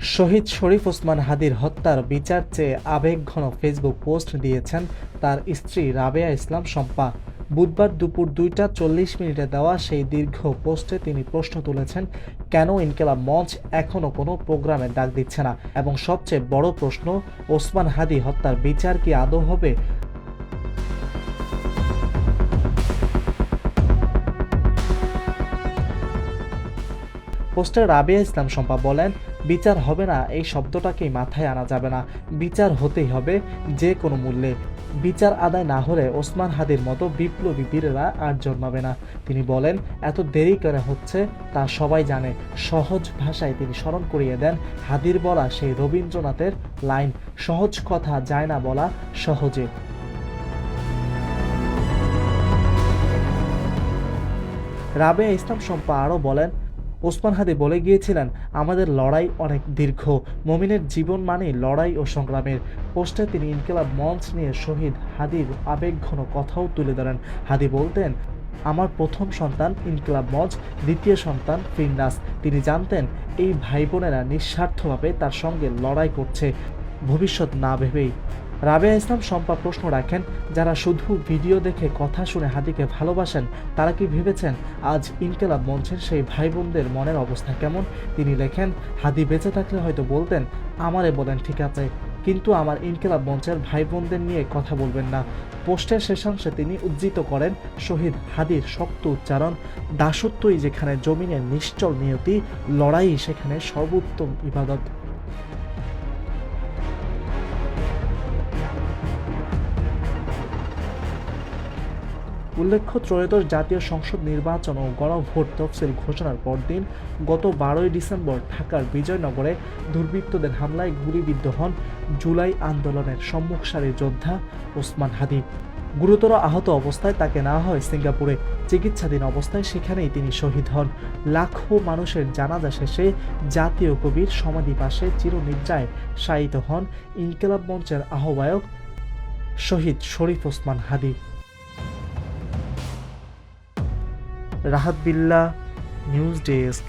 শহীদ শরীফ ওসমান হাদির হত্যার বিচার চেয়ে আবেগঘন ফেসবুক পোস্ট দিয়েছেন তার স্ত্রী রাবেয়া ইসলাম শম্পা। বুধবার দুপুর দুইটা চল্লিশ মিনিটে দেওয়া সেই দীর্ঘ পোস্টে তিনি প্রশ্ন তুলেছেন, কেন ইনকেলাব মঞ্চ এখনও কোনো প্রোগ্রামে ডাক দিচ্ছে না? এবং সবচেয়ে বড় প্রশ্ন, ওসমান হাদি হত্যার বিচার কি আদৌ হবে? পোস্টে রাবিয়া ইসলাম শম্পা বলেন, বিচার হবে না, এই শব্দটাকেই মাথায় আনা যাবে না। বিচার হতেই হবে যে কোনো মূল্যে। বিচার আদায় না হলে ওসমান হাদির মতো বিপ্লবী বীরেরা আর জন্মাবে না। তিনি বলেন, এত দেরি করে হচ্ছে তা সবাই জানে। সহজ ভাষায় তিনি স্মরণ করিয়ে দেন হাদির বলা সেই রবীন্দ্রনাথের লাইন, সহজ কথা যায় না বলা সহজে। রাবে ইসলাম শম্পা আরও বলেন ওসমান হাদি বলে গিয়েছিলেন, আমাদের লড়াই অনেক দীর্ঘ। মমিনের জীবন মানেই লড়াই ও সংগ্রামের। পোস্টে তিনি ইনকিলাব মঞ্চ নিয়ে শহীদ হাদির আবেগঘন কথাও তুলে ধরেন। হাদি বলতেন, আমার প্রথম সন্তান ইনকিলাব মঞ্চ, দ্বিতীয় সন্তান ফিন্নাস। তিনি জানতেন, এই ভাই বোনেরা নিঃস্বার্থভাবে তার সঙ্গে লড়াই করছে। ভবিষ্যৎ না ভেবেই রাবেয়া ইসলাম শম্পা প্রশ্ন রাখেন, যারা শুধু ভিডিও দেখে কথা শুনে হাদিকে ভালোবাসেন, তারা কি ভেবেছেন আজ ইনকেলাব মঞ্চের সেই ভাই বোনদের মনের অবস্থা কেমন? তিনি লেখেন, হাদি বেঁচে থাকলে হয়তো বলতেন, আমারে বলেন ঠিক আছে, কিন্তু আমার ইনকেলাব মঞ্চের ভাই বোনদের নিয়ে কথা বলবেন না। পোস্টের শেষাংশে তিনি উজ্জীত করেন, শহীদ হাদির শক্ত উচ্চারণ, দাসত্বই যেখানে জমিনের নিশ্চল নিয়তি, লড়াই সেখানে সর্বোত্তম ইবাদত। উল্লেখ্য, ত্রয়োদশ জাতীয় সংসদ নির্বাচন ও গণভোট তফসিল ঘোষণার পরদিন গত বারোই ডিসেম্বর ঢাকার বিজয়নগরে দুর্বৃত্তদের হামলায় গুলিবিদ্ধ হন জুলাই আন্দোলনের সম্মুখ সারির যোদ্ধা ওসমান হাদি। গুরুতর আহত অবস্থায় তাকে নেওয়া হয় সিঙ্গাপুরে। চিকিৎসাধীন অবস্থায় সেখানেই তিনি শহীদ হন। লাখো মানুষের জানাজা শেষে জাতীয় কবির সমাধি পাশে চিরনিদ্রায় শায়িত হন ইনকেলাব মঞ্চের আহ্বায়ক শহীদ শরীফ ওসমান হাদি। রাহাত বিল্লা নিউজ ডেস্ক